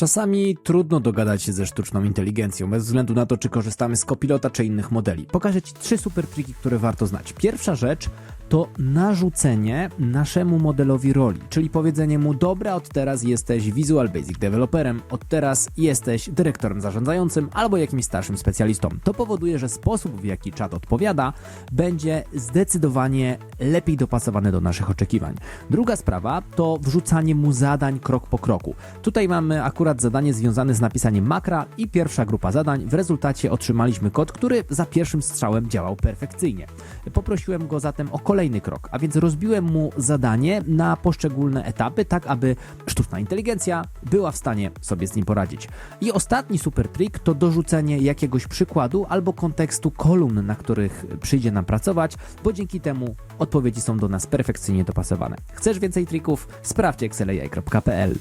Czasami trudno dogadać się ze sztuczną inteligencją, bez względu na to, czy korzystamy z kopilota czy innych modeli. Pokażę Ci trzy super triki, które warto znać. Pierwsza rzecz to narzucenie naszemu modelowi roli, czyli powiedzenie mu: Dobra, od teraz jesteś Visual Basic deweloperem, od teraz jesteś dyrektorem zarządzającym albo jakimś starszym specjalistą. To powoduje, że sposób, w jaki czat odpowiada, będzie zdecydowanie lepiej dopasowany do naszych oczekiwań. Druga sprawa to wrzucanie mu zadań krok po kroku. Tutaj mamy akurat zadanie związane z napisaniem makra i pierwsza grupa zadań. W rezultacie otrzymaliśmy kod, który za pierwszym strzałem działał perfekcyjnie. Poprosiłem go zatem o kolejny krok, a więc rozbiłem mu zadanie na poszczególne etapy, tak aby sztuczna inteligencja była w stanie sobie z nim poradzić. I ostatni super trik to dorzucenie jakiegoś przykładu albo kontekstu kolumn, na których przyjdzie nam pracować, bo dzięki temu odpowiedzi są do nas perfekcyjnie dopasowane. Chcesz więcej trików? Sprawdź excelai.pl.